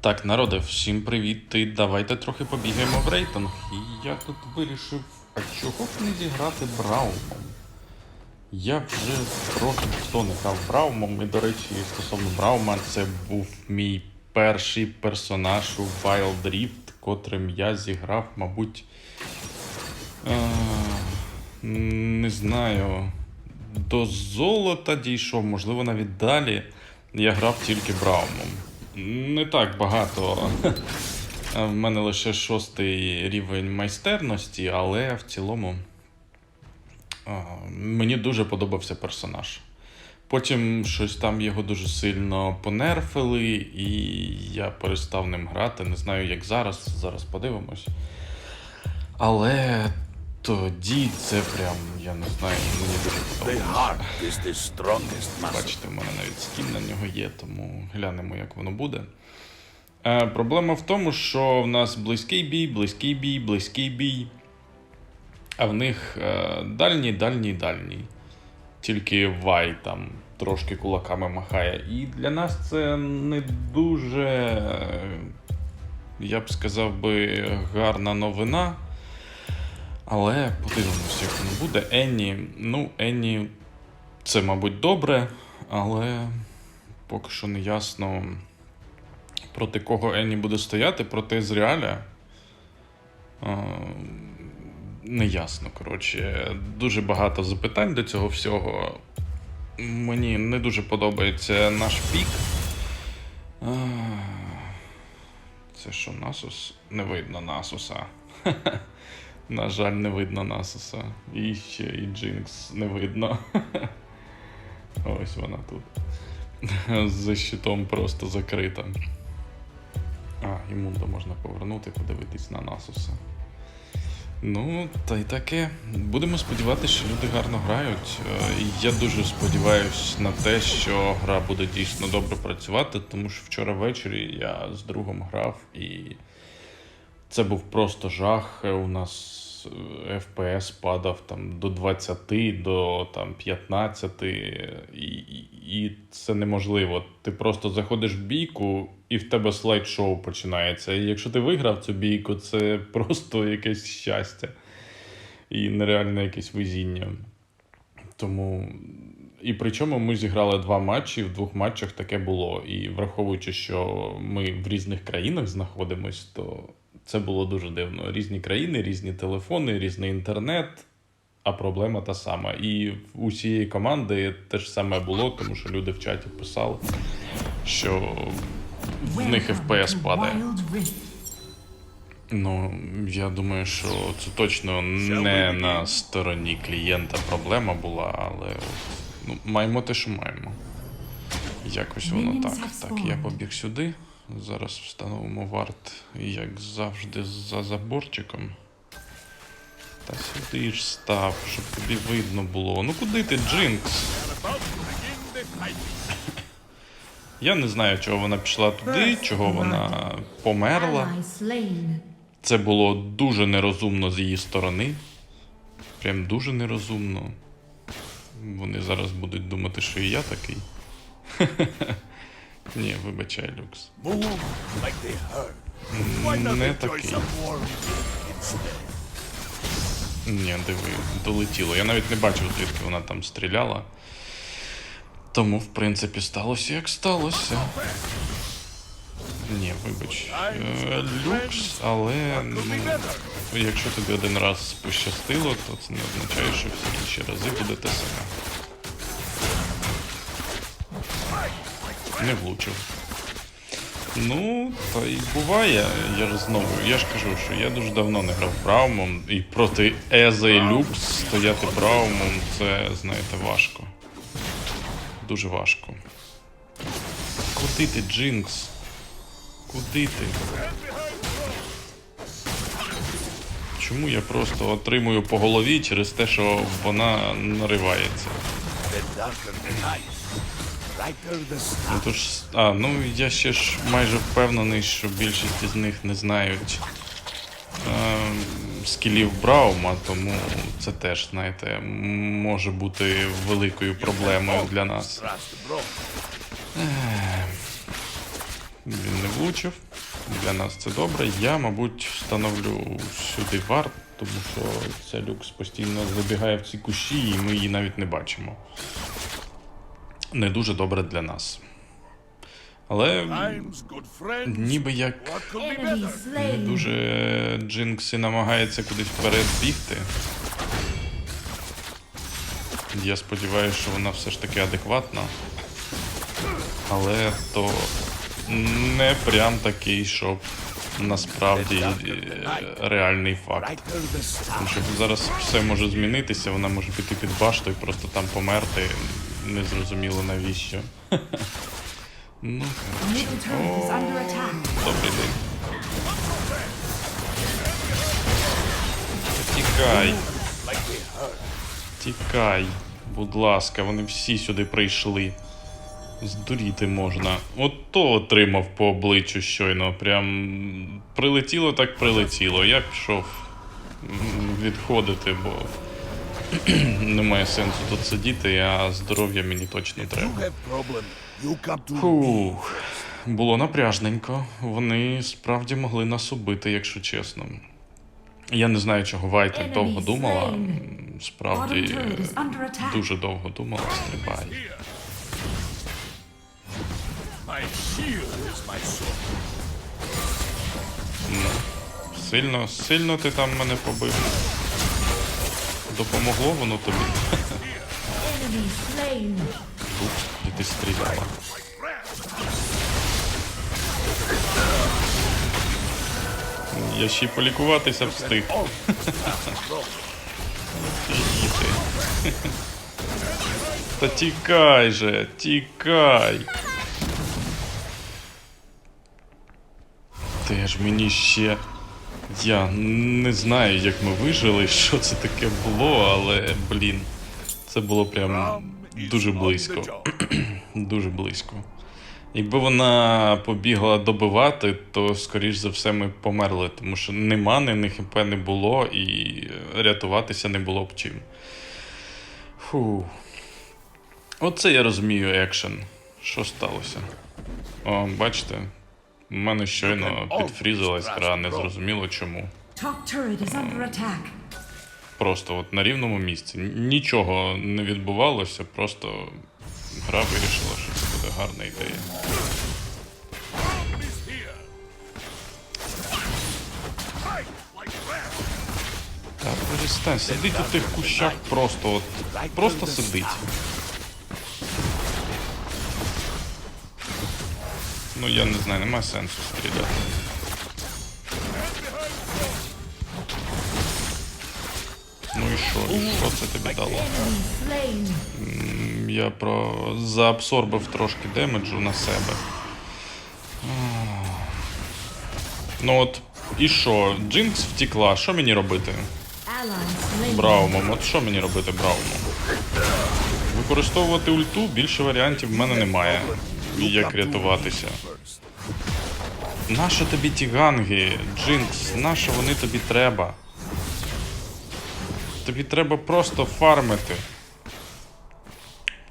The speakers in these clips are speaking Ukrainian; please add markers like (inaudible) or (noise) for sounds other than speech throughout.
Так, народи, всім привіт. І давайте трохи побігаємо в рейтинг. І я тут вирішив, а чого б не зіграти Браумом? Я вже трохи хто не грав Браумом, і, до речі, стосовно Браума, це був мій перший персонаж у Wild Rift, котрим я зіграв, мабуть. Е, не знаю. До золота дійшов, можливо, навіть далі. Я грав тільки Браумом. Не так багато. (laughs) В мене лише шостий рівень майстерності, але в цілому мені дуже подобався персонаж. Потім щось там його дуже сильно понерфили, і я перестав ним грати. Не знаю, як зараз. Зараз подивимось. Але тоді це прям, я не знаю, мені дуже muscle. Бачите, в мене навіть скін на нього є, тому глянемо, як воно буде. Е, проблема в тому, що в нас близький бій, близький бій, близький бій. А в них е, дальній, дальній, дальній. Тільки Вай там трошки кулаками махає. І для нас це не дуже, е, я б сказав би, гарна новина. Але подивимося, як воно буде. Енні, ну, Енні це, мабуть, добре, але поки що не ясно, проти кого Енні буде стояти, проти Езріаля. А, Не ясно, коротше. Дуже багато запитань до цього всього. Мені не дуже подобається наш пік. Це що, Насус? Не видно Насуса. (laughs) На жаль, не видно Насуса. І ще і Джинкс не видно. (laughs) Ось вона тут. (laughs) За щитом просто закрита. А, імунду можна повернути, подивитись на Насуса. Ну, та й таке. Будемо сподіватися, що люди гарно грають. Е, Я дуже сподіваюся на те, що гра буде дійсно добре працювати, тому що вчора ввечері я з другом грав і це був просто жах. У нас е, FPS падав там до 20, до там 15, і, і, це неможливо. Ти просто заходиш в бійку, і в тебе слайд-шоу починається. І якщо ти виграв цю бійку, це (laughs) просто якесь щастя і нереальне якесь везіння. Тому. І причому ми зіграли два матчі, в двох матчах таке було. І враховуючи, що ми в різних країнах знаходимось, то це було дуже дивно. Різні країни, різні телефони, різний інтернет, а проблема та сама. І в усієї команди те ж саме було, тому що люди в чаті писали, що в них FPS падає. Ну, я думаю, що це точно не на стороні клієнта проблема була, але ну, маємо те, що маємо. Якось воно так. Так, я побіг сюди. Зараз встановимо варт, як завжди, за заборчиком. Та сюди ж став, щоб тобі видно було. Ну куди ти, Джинкс? (laughs) Я не знаю, чого вона пішла туди, чого вона померла. Це було дуже нерозумно з її сторони. Прям дуже нерозумно. Вони зараз будуть думати, що і я такий. (laughs) Ні, вибачай, Люкс. Не такий. Ні, диви, долетіло. Я навіть не бачив, звідки вона там стріляла. Тому, в принципі, сталося як сталося. Ні, вибач. Е, Люкс, але ну, якщо тобі один раз пощастило, то це не означає, що всі інші рази буде те саме. Не влучив. Ну, та й буває. Я ж знову, я ж кажу, що я дуже давно не грав Браумом, і проти Еза і Люкс стояти Браумом, це, знаєте, важко. Дуже важко. Куди ти, Джинкс? Куди ти? Чому я просто отримую по голові через те, що вона наривається? Ну star. а, ну я ще ж майже впевнений, що більшість із них не знають е, скілів Браума, тому це теж, знаєте, може бути великою проблемою для нас. Він не влучив. Для нас це добре. Я, мабуть, встановлю сюди варт, тому що ця люкс постійно забігає в ці кущі, і ми її навіть не бачимо. Не дуже добре для нас. Але ніби як не дуже Джинкс намагається кудись вперед бігти. Я сподіваюся, що вона все ж таки адекватна. Але то не прям такий, щоб насправді е, реальний факт. Тому що зараз все може змінитися, вона може піти під башту і просто там померти. Незрозуміло навіщо. Ну. Добрий день. Тікай. Тікай, будь ласка, вони всі сюди прийшли. Здуріти можна. Ото отримав по обличчю щойно. Прям прилетіло так прилетіло. Я пішов відходити, бо (clears throat) немає сенсу тут сидіти, а здоров'я мені точно треба. Фух, було напряжненько. Вони справді могли нас убити, якщо чесно. Я не знаю, чого Вайт так довго думала. Справді дуже довго думала, стрибай. Сильно, сильно ти там мене побив. Допомогло воно тобі? І ти стріляла. Я ще й полікуватися встиг. Та тікай же, тікай. Теж мені ще. Я не знаю, як ми вижили, (laughs) що це таке було, але блін, це було прям дуже близько. (clears throat) Дуже близько. Якби вона побігла добивати, то скоріш за все ми померли, тому що ні мани, ні хп не було, і рятуватися не було б чим. Фу. Оце я розумію екшен. Що сталося? О, бачите, в мене щойно підфрізилась гра, не зрозуміло чому. Просто от на рівному місці. Нічого не відбувалося, просто гра вирішила, що це буде гарна ідея. Та перестань, сидить у тих кущах просто от. Просто сидить. Ну я не знаю, немає сенсу стріляти. Ну і що? І що це тобі дало? Я про заабсорбив трошки демеджу на себе. Ну от, і що? Джинкс втікла, що мені робити? Браумом, от що мені робити Браумом? Використовувати ульту, більше варіантів в мене немає. Як рятуватися. Нащо тобі ті ганги, Джинкс? Нащо вони тобі треба? Тобі треба просто фармити.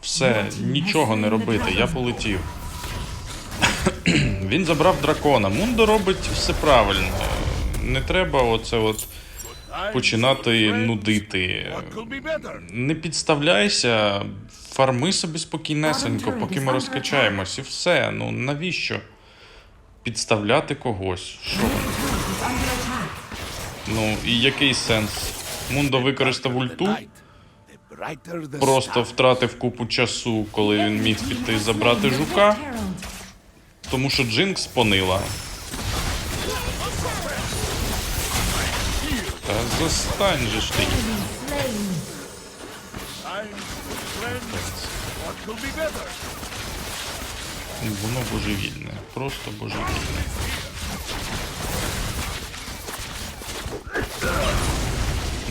Все, нічого не робити, я полетів. Він забрав дракона. Мундо робить все правильно. Не треба оце от починати нудити. Не підставляйся, фарми собі спокійнесенько, поки ми розкачаємось, і все. Ну навіщо? Підставляти когось. Що? Ну і який сенс? Мундо використав ульту, просто втратив купу часу, коли він міг піти забрати жука, тому що Джинкс понила. What could be better? Воно божевільне, просто божевільне.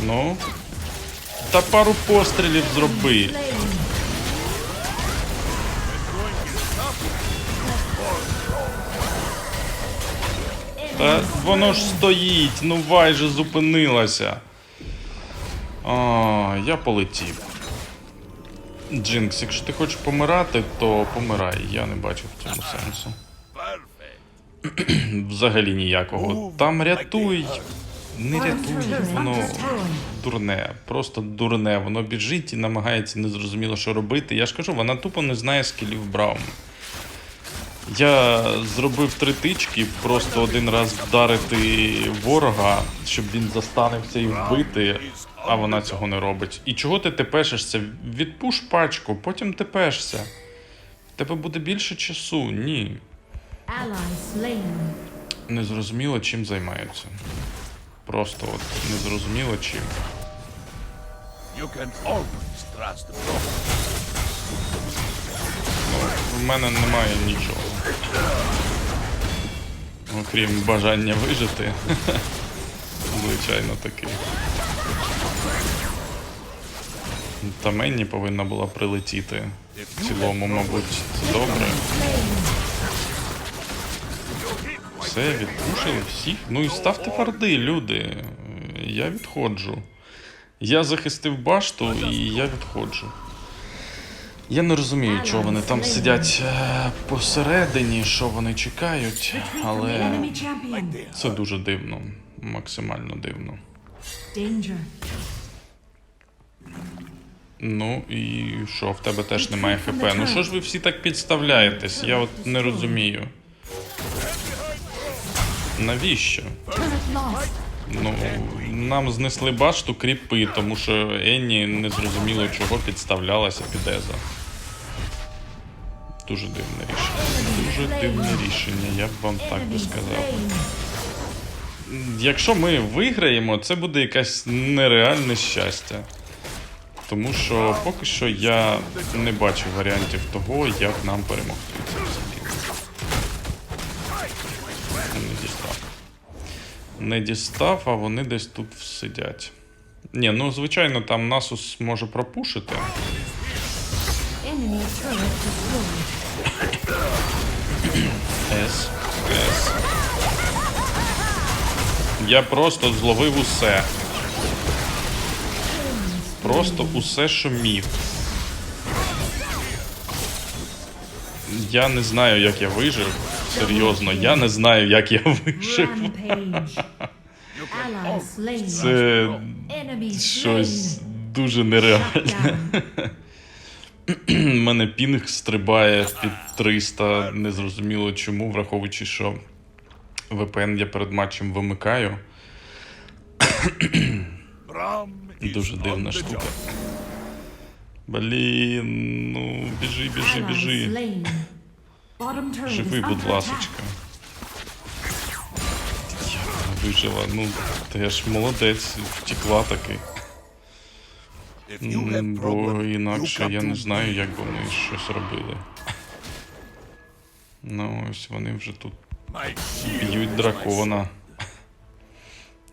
Ну. Та пару пострілів зроби. Та воно ж стоїть, ну вай же зупинилася. А, я полетів. Джинкс, якщо ти хочеш помирати, то помирай. Я не бачу в цьому сенсу. (clears throat) Взагалі ніякого. Там рятуй. Не рятуй, воно дурне, просто дурне. Воно біжить і намагається незрозуміло, що робити. Я ж кажу, вона тупо не знає скілів Браум. Я зробив три тички, просто один раз вдарити ворога, щоб він застанився і вбити, а вона цього не робить. І чого ти тепешишся? Відпуш пачку, потім тепешся. В тебе буде більше часу. Ні. Незрозуміло, чим займаються. Просто от незрозуміло чим. You can always trust the prophet. В мене немає нічого. Окрім бажання вижити. (laughs) Звичайно таки. Та мені повинна була прилетіти. В цілому, мабуть, це добре. Все, відпушили всіх. Ну і ставте фарди, люди. Я відходжу. Я захистив башту і я відходжу. Я не розумію, чого вони там сидять е, посередині, що вони чекають, але це дуже дивно, максимально дивно. Ну і що, в тебе теж немає ХП. Ну що ж ви всі так підставляєтесь? Я от не розумію. Навіщо? Ну, нам знесли башту кріпи, тому що Енні не зрозуміло чого підставлялася під Еза. Дуже дивне рішення. Дуже дивне рішення, я б вам так би сказав. Якщо ми виграємо, це буде якесь нереальне щастя. Тому що поки що я не бачу варіантів того, як нам перемогти. Не дістав. Не дістав, а вони десь тут сидять. Ні, ну звичайно, там Насус може пропушити. С. С. Я просто зловив усе. Просто усе, що міг. Я не знаю, як я вижив. Серйозно, я не знаю, як я вижив. Це щось дуже нереальне. У (clears throat) мене пінг стрибає під 300, незрозуміло чому, враховуючи, що VPN я перед матчем вимикаю. Дуже дивна штука. Блін, ну біжи, біжи, біжи. Живи, будь ласочка. Я вижила, ну ти ж молодець, втекла таки. Бо інакше я не знаю, як би вони щось робили. Ну, ось вони вже тут б'ють дракона.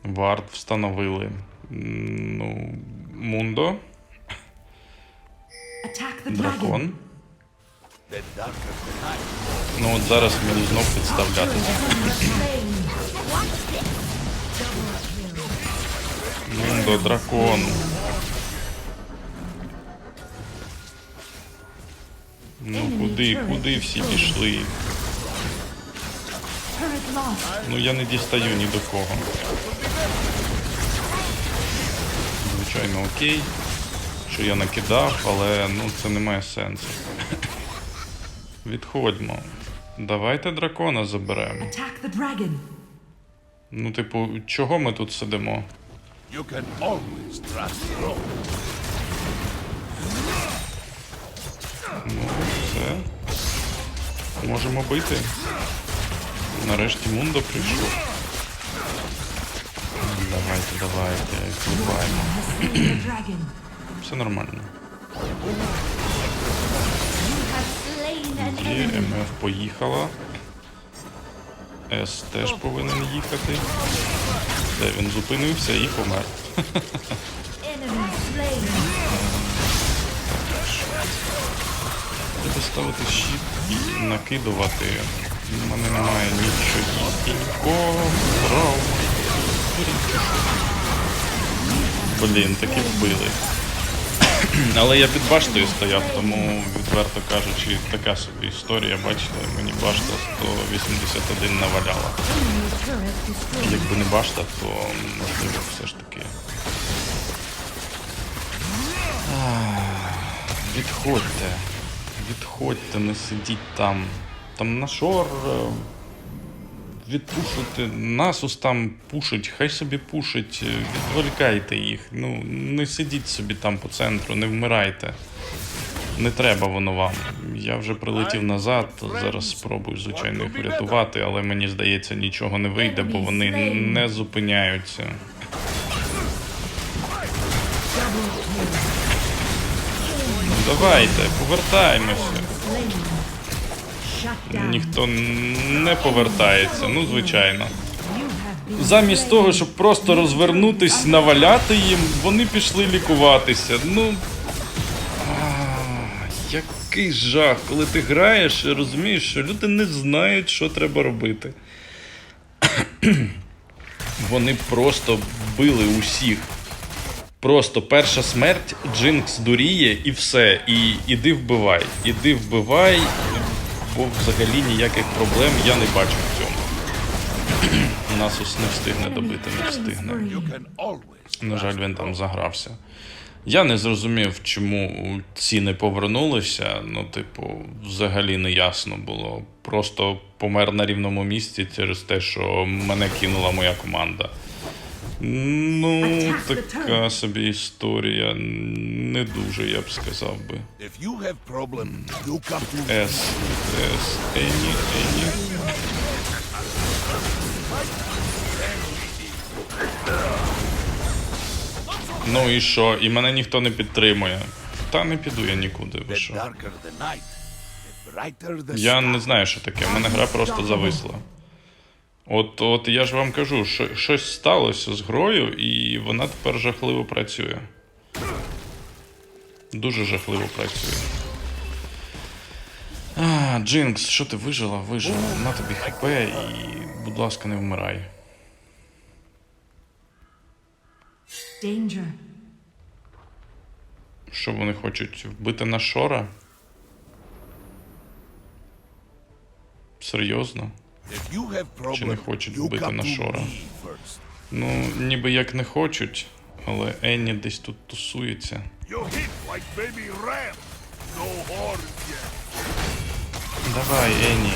Вард встановили. Ну, Мундо, дракон. Ну от зараз мені знов підставлятися. Slain. Мундо, дракон. Ну куди, куди всі пішли? Ну я не дістаю ні до кого. Звичайно, окей. Що я накидав, але ну це не має сенсу. Відходьмо. Давайте дракона заберемо. Ну, типу, чого ми тут сидимо? You can always trust. Ну, все. Можемо бити. Нарешті Мундо прийшов. Давайте, давайте, dragon. Все нормально. Є. МФ поїхала. С теж повинен їхати. Де він зупинився і помер. (laughs) Треба ставити щит і накидувати. У мене немає нічого. Брав. Блін, таки вбили. (clears throat) Але я під баштою стояв, тому, відверто кажучи, така собі історія, бачите, мені башта 181 наваляла. Якби не башта, то можливо все ж таки. Відходьте. Відходьте, не сидіть там. Там на шор. Відпушуйте. Насус там пушить, хай собі пушить. е, Відволікайте їх. Ну, не сидіть собі там по центру, не вмирайте. Не треба воно вам. Я вже прилетів назад. Зараз спробую, звичайно, їх врятувати, але мені здається, нічого не вийде, бо вони не зупиняються. Давайте, повертаємося. Ніхто не повертається, ну звичайно. Замість того, щоб просто розвернутись, наваляти їм, вони пішли лікуватися. Ну. а, Який жах, коли ти граєш і розумієш, що люди не знають, що треба робити. (clears throat) Вони просто вбили усіх. Просто перша смерть, Джинкс дуріє і все. І іди вбивай. Іди вбивай, бо взагалі ніяких проблем я не бачу в цьому. (clears throat) Насус не встигне добити, не встигне. На жаль, він там загрався. Я не зрозумів, чому ці не повернулися. Ну, типу, взагалі не ясно було. Просто помер на рівному місці через те, що мене кинула моя команда. Ну, така собі історія. Не дуже, я б сказав би. С, С, Ені, Ені. Ну і що? І мене ніхто не підтримує. Та не піду я нікуди. Ви що? Я не знаю, що таке. У мене гра просто зависла. От, от я ж вам кажу, що щось сталося з грою, і вона тепер жахливо працює. Дуже жахливо працює. А, Джинкс, що ти вижила? Вижила. На тобі хп і, будь ласка, не вмирай. danger. Що вони хочуть? Вбити на шора? Серйозно? Чи не хочуть вбити на Шора? Ну, ніби як не хочуть, але Енні десь тут тусується. Давай, Енні.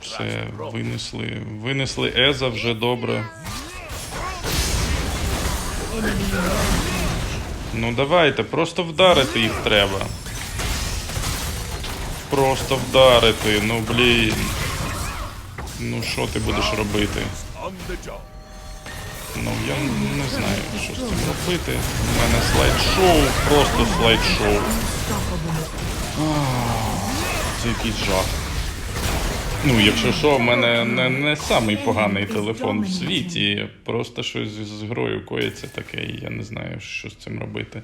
Все, винесли. Винесли Еза вже добре. Ну давайте, просто вдарити їх треба. Просто вдарити, ну блін. Ну що ти будеш робити? Ну я не знаю, що з цим робити. У мене слайд-шоу, просто слайд-шоу. Це якийсь жах. Ну, якщо що, в мене не, не самий поганий телефон в світі. Просто щось з грою коїться таке, і я не знаю, що з цим робити.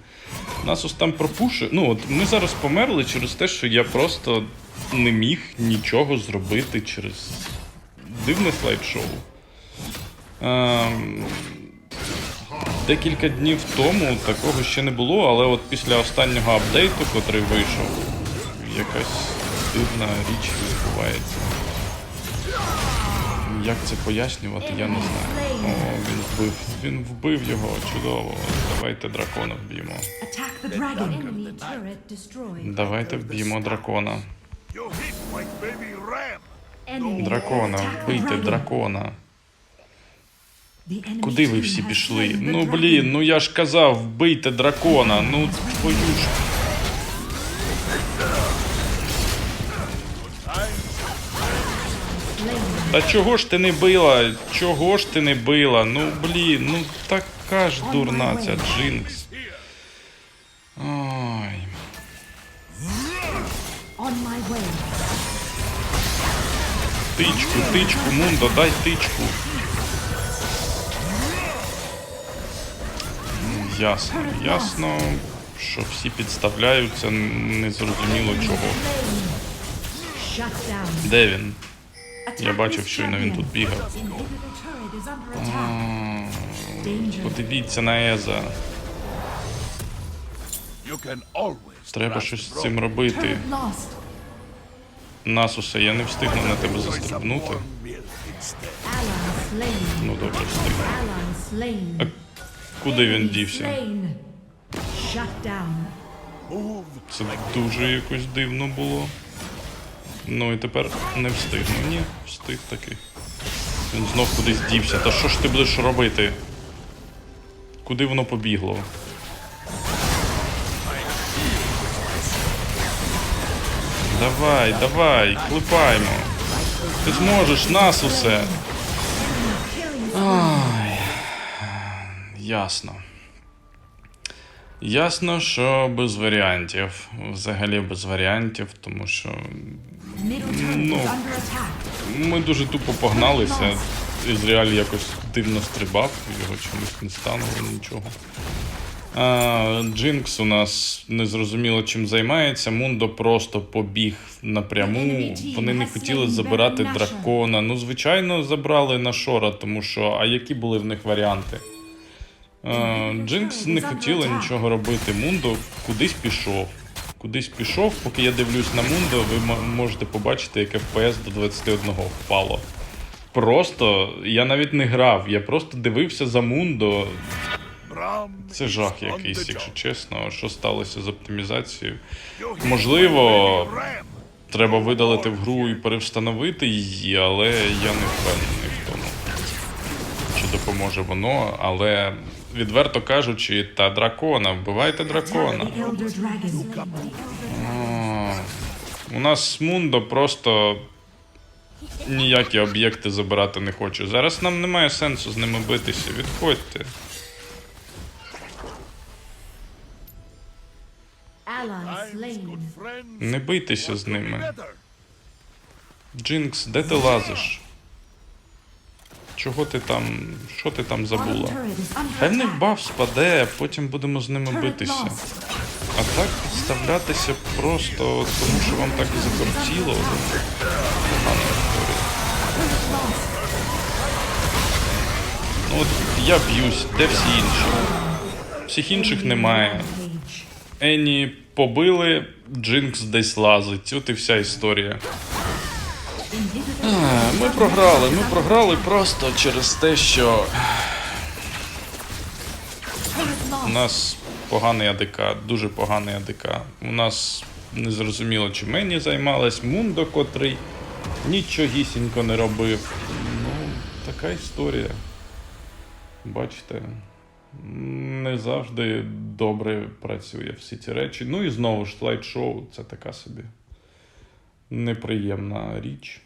Нас ось там пропушує. Ну, от ми зараз померли через те, що я просто не міг нічого зробити через дивне слайд-шоу. Ем, Декілька днів тому такого ще не було, але от після останнього апдейту, котрий вийшов, якась дивна річ відбувається. Як це пояснювати, я не знаю. О, він вбив. Він вбив його, чудово. Давайте дракона вб'ємо. Давайте вб'ємо дракона. Дракона, вбийте дракона. Куди ви всі пішли? Ну блін, ну я ж казав, вбийте дракона. Ну твою ж. Та чого ж ти не била? Чого ж ти не била? Ну блін, ну така ж дурна ця Джинкс. Ой. Тичку, тичку, Мундо, дай тичку. Ясно, ясно, що всі підставляються, незрозуміло чого. Де він? Я бачив, щойно він тут бігав. А. Подивіться на Еза. Треба щось з цим робити. Насусе, я не встигну на тебе застрибнути. Ну добре, встиг. Ally slain. Куди він дівся? Це дуже якось дивно було. Ну і тепер не встигну. Ні, встиг таки. Він знов кудись дівся. Та що ж ти будеш робити? Куди воно побігло? Давай, давай, клепаймо. Ти зможеш нас усе. Ай, ясно. Ясно, що без варіантів. Взагалі без варіантів, тому що Ну. ми дуже тупо погналися. Ізраїль якось дивно стрибав, його чомусь не стануло нічого. А, Джинкс у нас не зрозуміло чим займається. Мундо просто побіг напряму. Вони не хотіли забирати дракона. Ну, звичайно, забрали на Шора, тому що. А які були в них варіанти? А, Джинкс не хотіла нічого робити. Мундо кудись пішов. Кудись пішов, поки я дивлюсь на Мундо, ви можете побачити, як FPS до 21 впало. Просто я навіть не грав, я просто дивився за Мундо. Це жах якийсь, якщо чесно. Що сталося з оптимізацією? Можливо. Треба видалити в гру і перевстановити її, але я не впевнений допоможе воно. Але відверто кажучи, та дракона, вбивайте дракона. А, У нас Мундо просто ніякі об'єкти забирати не хоче. Зараз нам немає сенсу з ними битися. Відходьте. Не бийтеся з ними. Джинкс, де ти лазиш? Чого ти там. Що ти там забула? attack. баф спаде, а потім будемо з ними битися. А так підставлятися просто тому, що вам так історія. Turret lost. Ну от я б'юсь, де всі інші? Всіх інших немає. Ені побили, Джинкс десь лазить. От і вся історія. А, Ми програли, ми програли просто через те, що у нас поганий АДК, дуже поганий АДК. У нас незрозуміло, чи мені займалась Мундо, котрий нічогісінько не робив. Ну, така історія. Бачите, не завжди добре працює всі ці речі. Ну і знову ж слайд-шоу це така собі неприємна річ.